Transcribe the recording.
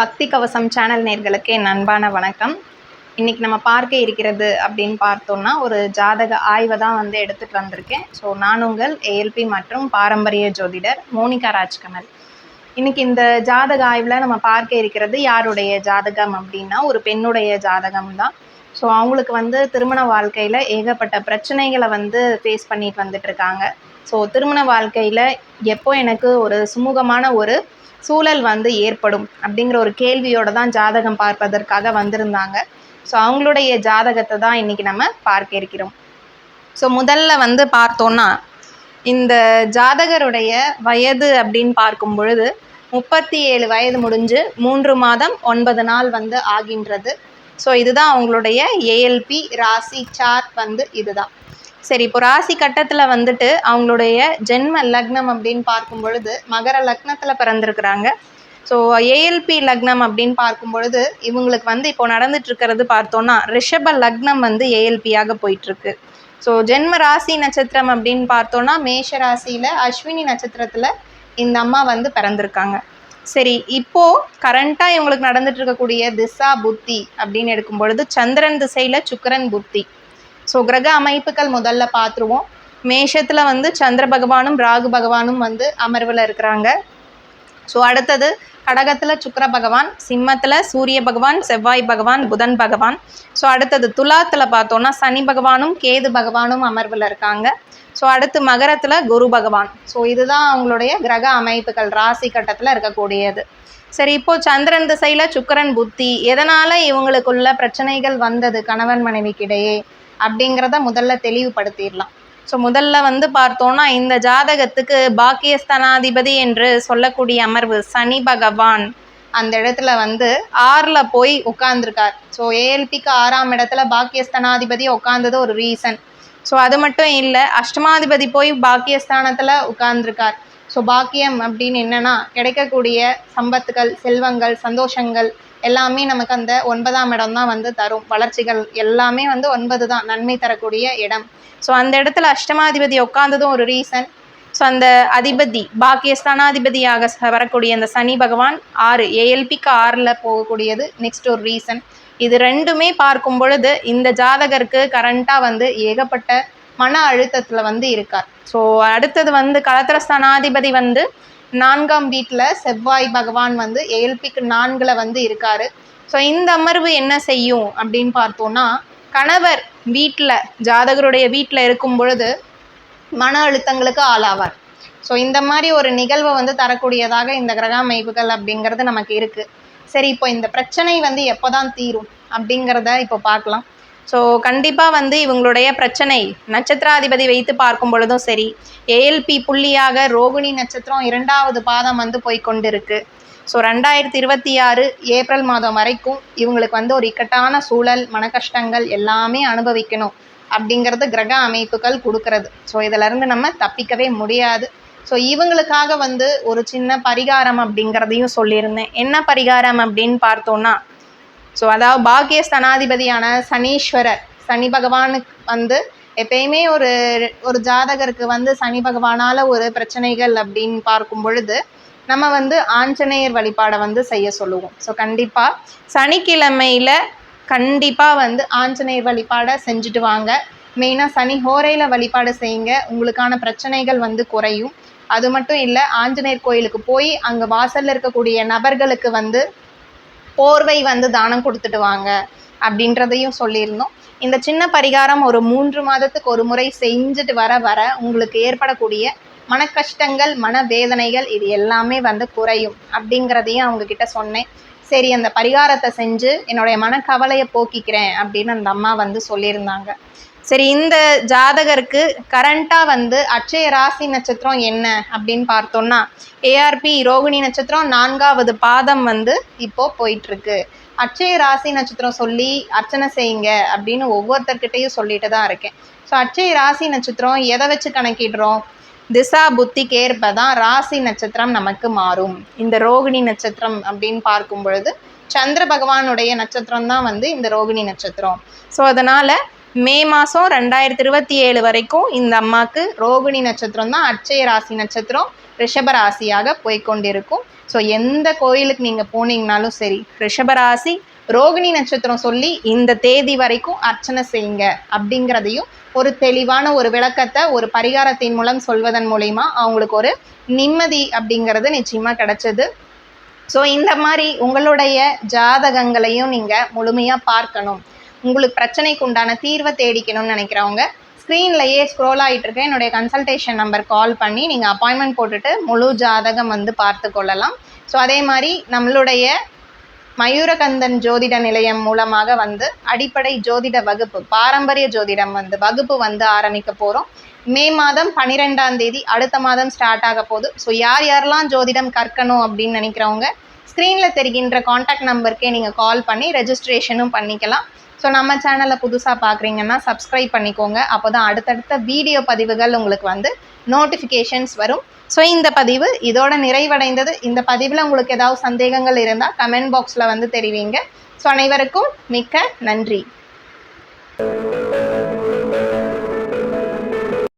பக்தி கவசம் சேனல் நேர்களுக்கு என் அன்பான வணக்கம். இன்னைக்கு நம்ம பார்க்க இருக்கிறது அப்படின்னு பார்த்தோம்னா ஒரு ஜாதக ஆய்வை தான் வந்து எடுத்துட்டு வந்திருக்கேன். ஸோ நான் உங்கள் ஏஎல்பி மற்றும் பாரம்பரிய ஜோதிடர் மோனிகா ராஜ்கமல். இன்னைக்கு இந்த ஜாதக ஆய்வில் நம்ம பார்க்க இருக்கிறது யாருடைய ஜாதகம் அப்படின்னா ஒரு பெண்ணுடைய ஜாதகம் தான். ஸோ அவங்களுக்கு வந்து திருமண வாழ்க்கையில் ஏகப்பட்ட பிரச்சனைகளை வந்து ஃபேஸ் பண்ணிட்டு வந்துட்டு இருக்காங்க. ஸோ திருமண வாழ்க்கையில் எப்போ எனக்கு ஒரு சுமூகமான ஒரு சூழல் வந்து ஏற்படும் அப்படிங்கிற ஒரு கேள்வியோடு தான் ஜாதகம் பார்ப்பதற்காக வந்திருந்தாங்க. ஸோ அவங்களுடைய ஜாதகத்தை தான் இன்றைக்கி நம்ம பார்க்க இருக்கிறோம். ஸோ முதல்ல வந்து பார்த்தோன்னா இந்த ஜாதகருடைய வயது அப்படின்னு பார்க்கும் பொழுது முப்பத்தி ஏழு வயது முடிஞ்சு மூன்று மாதம் ஒன்பது நாள் வந்து ஆகின்றது. ஸோ இதுதான் அவங்களுடைய ஏஎல்பி ராசி சார்ட் வந்து இதுதான். சரி இப்போ ராசி கட்டத்தில் வந்துட்டு அவங்களுடைய ஜென்ம லக்னம் அப்படின்னு பார்க்கும் பொழுது மகர லக்னத்தில் பிறந்திருக்கிறாங்க. ஸோ ஏஎல்பி லக்னம் அப்படின்னு பார்க்கும் பொழுது இவங்களுக்கு வந்து இப்போ நடந்துட்டு இருக்கிறது பார்த்தோன்னா ரிஷப லக்னம் வந்து ஏஎல்பியாக போயிட்டுருக்கு. ஸோ ஜென்ம ராசி நட்சத்திரம் அப்படின்னு பார்த்தோன்னா மேஷ ராசியில் அஸ்வினி நட்சத்திரத்தில் இந்த அம்மா வந்து பிறந்திருக்காங்க. சரி இப்போ கரண்ட்டாக இவங்களுக்கு நடந்துட்டு இருக்கக்கூடிய திசா புத்தி அப்படின்னு எடுக்கும் பொழுது சந்திரன் திசையில் சுக்கரன் புத்தி. ஸோ கிரக அமைப்புகள் முதல்ல பார்த்துருவோம். மேஷத்தில் வந்து சந்திர பகவானும் ராகு பகவானும் வந்து அமர்வில் இருக்கிறாங்க. ஸோ அடுத்தது கடகத்தில் சுக்கர பகவான் சிம்மத்தில் சூரிய பகவான் செவ்வாய் பகவான் புதன் பகவான். ஸோ அடுத்தது துலாத்தில் பார்த்தோன்னா சனி பகவானும் கேது பகவானும் அமர்வில் இருக்காங்க. ஸோ அடுத்து மகரத்தில் குரு பகவான். ஸோ இதுதான் அவங்களுடைய கிரக அமைப்புகள் ராசி கட்டத்தில் இருக்கக்கூடியது. சரி இப்போது சந்திரன் திசையில் சுக்கரன் புத்தி. எதனால் இவங்களுக்குள்ள பிரச்சனைகள் வந்தது கணவன் மனைவிக்கிடையே? அப்படிங்கிறத முதல்ல தெளிவுபடுத்திடலாம். ஸோ முதல்ல வந்து பார்த்தோன்னா இந்த ஜாதகத்துக்கு பாக்கியஸ்தனாதிபதி என்று சொல்லக்கூடிய அமர்வு சனி பகவான் அந்த இடத்துல வந்து ஆறில் போய் உட்காந்துருக்கார் ஸோ ஏஎல்பிக்கு ஆறாம் இடத்துல பாக்கியஸ்தனாதிபதி உட்காந்தது ஒரு ரீசன் ஸோ அது மட்டும் இல்லை அஷ்டமாதிபதி போய் பாக்கியஸ்தானத்தில் உட்கார்ந்துருக்கார். ஸோ பாக்கியம் அப்படின்னு என்னன்னா கிடைக்கக்கூடிய சம்பத்துகள் செல்வங்கள் சந்தோஷங்கள் எல்லாமே நமக்கு அந்த ஒன்பதாம் இடம் தான் வந்து தரும். வளர்ச்சிகள் எல்லாமே வந்து ஒன்பது தான் நன்மை தரக்கூடிய இடம். ஸோ அந்த இடத்துல அஷ்டமாதிபதி உட்காந்ததும் ஒரு ரீசன் ஸோ அந்த அதிபதி பாக்கியஸ்தானாதிபதியாக ச- வரக்கூடிய அந்த சனி பகவான் ஆறு ஏஎல்பிக்கு ஆறில் போகக்கூடியது நெக்ஸ்ட் ஒரு ரீசன் இது ரெண்டுமே பார்க்கும் பொழுது இந்த ஜாதகருக்கு கரண்ட்டாக வந்து ஏகப்பட்ட மன அழுத்தத்தில் வந்து இருக்கார். ஸோ அடுத்தது வந்து கலத்திரஸ்தானாதிபதி வந்து நான்காம் வீட்டில் செவ்வாய் பகவான் வந்து ஏழ்பிக்கு நான்கில் வந்து இருக்காரு. ஸோ இந்த அமர்வு என்ன செய்யும் அப்படின்னு பார்த்தோன்னா கணவர் வீட்டில் ஜாதகருடைய வீட்டில் இருக்கும் பொழுது மன அழுத்தங்களுக்கு ஆளாவார். ஸோ இந்த மாதிரி ஒரு நிகழ்வை வந்து தரக்கூடியதாக இந்த கிரக அமைப்புகள் அப்படிங்கிறது நமக்கு இருக்குது சரி இப்போ இந்த பிரச்சனை வந்து எப்போ தான் தீரும் அப்படிங்கிறத இப்போ பார்க்கலாம். ஸோ கண்டிப்பாக வந்து இவங்களுடைய பிரச்சனை. நட்சத்திராதிபதி வைத்து பார்க்கும் பொழுதும் சரி ஏஎல்பி புள்ளியாக ரோகிணி நட்சத்திரம் இரண்டாவது பாதம் வந்து போய் கொண்டிருக்கு. ஸோ ரெண்டாயிரத்தி இருபத்தி ஆறு ஏப்ரல் மாதம் வரைக்கும் இவங்களுக்கு வந்து ஒரு இக்கட்டான சூழல் மன கஷ்டங்கள் எல்லாமே அனுபவிக்கணும் அப்படிங்கிறது கிரக அமைப்புகள் கொடுக்கறது. ஸோ இதிலிருந்து நம்ம தப்பிக்கவே முடியாது. ஸோ இவங்களுக்காக வந்து ஒரு சின்ன பரிகாரம் அப்படிங்கிறதையும் சொல்லியிருந்தேன். என்ன பரிகாரம் அப்படின்னு பார்த்தோன்னா ஸோ அதாவது பாக்கிய ஸ்தனாதிபதியான சனீஸ்வரர் சனி பகவானுக்கு வந்து எப்பயுமே ஒரு ஒரு ஜாதகருக்கு வந்து சனி பகவானால் ஒரு பிரச்சனைகள் அப்படின்னு பார்க்கும் பொழுது நம்ம வந்து ஆஞ்சநேயர் வழிபாடை வந்து செய்ய சொல்லுவோம். ஸோ கண்டிப்பாக சனிக்கிழமையில் கண்டிப்பாக வந்து ஆஞ்சநேயர் வழிபாடை செஞ்சுட்டு வாங்க. மெயினாக சனி ஹோரையில் வழிபாடு செய்யுங்க. உங்களுக்கான பிரச்சனைகள் வந்து குறையும். அது மட்டும் இல்லை ஆஞ்சநேயர் கோயிலுக்கு போய் அங்கே வாசலில் இருக்கக்கூடிய நபர்களுக்கு வந்து போர்வை வந்து தானம் கொடுத்துட்டு வாங்க அப்படின்றதையும் சொல்லியிருந்தோம். இந்த சின்ன பரிகாரம் ஒரு மூன்று மாதத்துக்கு ஒரு முறை செஞ்சுட்டு வர வர உங்களுக்கு ஏற்படக்கூடிய மன கஷ்டங்கள் மன வேதனைகள் இது எல்லாமே வந்து குறையும் அப்படிங்கிறதையும் அவங்க கிட்ட சொன்னேன். சரி அந்த பரிகாரத்தை செஞ்சு என்னுடைய மனக்கவலையை போக்கிக்கிறேன் அப்படின்னு அந்த அம்மா வந்து சொல்லியிருந்தாங்க. சரி இந்த ஜாதகருக்கு கரண்ட்டாக வந்து அட்சய ராசி நட்சத்திரம் என்ன அப்படின்னு பார்த்தோம்னா ஏஆர்பி ரோகிணி நட்சத்திரம் நான்காவது பாதம் வந்து இப்போ போயிட்டு இருக்கு அட்சய ராசி நட்சத்திரம் சொல்லி அர்ச்சனை செய்யுங்க அப்படின்னு ஒவ்வொருத்தர்கிட்டையும் சொல்லிட்டு தான் இருக்கேன். ஸோ அட்சய ராசி நட்சத்திரம் எதை வச்சு கணக்கிடுறோம்? திசா புத்திக்கு ஏற்ப தான் ராசி நட்சத்திரம் நமக்கு மாறும். இந்த ரோகிணி நட்சத்திரம் அப்படின்னு பார்க்கும் பொழுது சந்திர பகவானுடைய நட்சத்திரம் தான் வந்து இந்த ரோகிணி நட்சத்திரம். ஸோ அதனால் மே மாதம் ரெண்டாயிரத்தி இருபத்தி ஏழு வரைக்கும் இந்த அம்மாவுக்கு ரோகிணி நட்சத்திரம் தான் அட்சய ராசி நட்சத்திரம் ரிஷபராசியாக போய்க்கொண்டிருக்கும். ஸோ எந்த கோயிலுக்கு நீங்கள் போனீங்கனாலும் சரி ரிஷபராசி ரோகிணி நட்சத்திரம் சொல்லி இந்த தேதி வரைக்கும் அர்ச்சனை செய்யுங்க அப்படிங்கிறதையும் ஒரு தெளிவான ஒரு விளக்கத்தை ஒரு பரிகாரத்தின் மூலம் சொல்வதன் மூலயமா அவங்களுக்கு ஒரு நிம்மதி அப்படிங்கிறது நிச்சயமாக கிடைச்சது. ஸோ இந்த மாதிரி உங்களுடைய ஜாதகங்களையும் நீங்கள் முழுமையாக பார்க்கணும். உங்களுக்கு பிரச்சனைக்கு உண்டான தீர்வை தேடிக்கணும்னு நினைக்கிறவங்க ஸ்க்ரீன்லையே ஸ்க்ரோல் ஆகிட்டுருக்க என்னுடைய கன்சல்டேஷன் நம்பர் கால் பண்ணி நீங்கள் அப்பாயின்மெண்ட் போட்டுட்டு முழு ஜாதகம் வந்து பார்த்து கொள்ளலாம். ஸோ அதே மாதிரி நம்மளுடைய மயூரகந்தன் ஜோதிட நிலையம் மூலமாக வந்து அடிப்படை ஜோதிட வகுப்பு பாரம்பரிய ஜோதிடம் வந்து வகுப்பு வந்து ஆரம்பிக்க போகிறோம் மே மாதம் பன்னிரெண்டாம் தேதி அடுத்த மாதம் ஸ்டார்ட் ஆக போகுது. ஸோ யார் யாரெல்லாம் ஜோதிடம் கற்கணும் அப்படின்னு நினைக்கிறவங்க ஸ்க்ரீனில் தெரிகின்ற காண்டாக்ட் நம்பருக்கே நீங்கள் கால் பண்ணி ரெஜிஸ்ட்ரேஷனும் பண்ணிக்கலாம். ஸோ நம்ம சேனலை புதுசாக பார்க்குறீங்கன்னா சப்ஸ்கிரைப் பண்ணிக்கோங்க. அப்போ தான் அடுத்தடுத்த வீடியோ பதிவுகள் உங்களுக்கு வந்து நோட்டிஃபிகேஷன்ஸ் வரும். ஸோ இந்த பதிவு இதோட நிறைவடைந்தது. இந்த பதிவில் உங்களுக்கு ஏதாவது சந்தேகங்கள் இருந்தால் கமெண்ட் பாக்ஸில் வந்து தெரிவிங்க. ஸோ அனைவருக்கும் மிக்க நன்றி.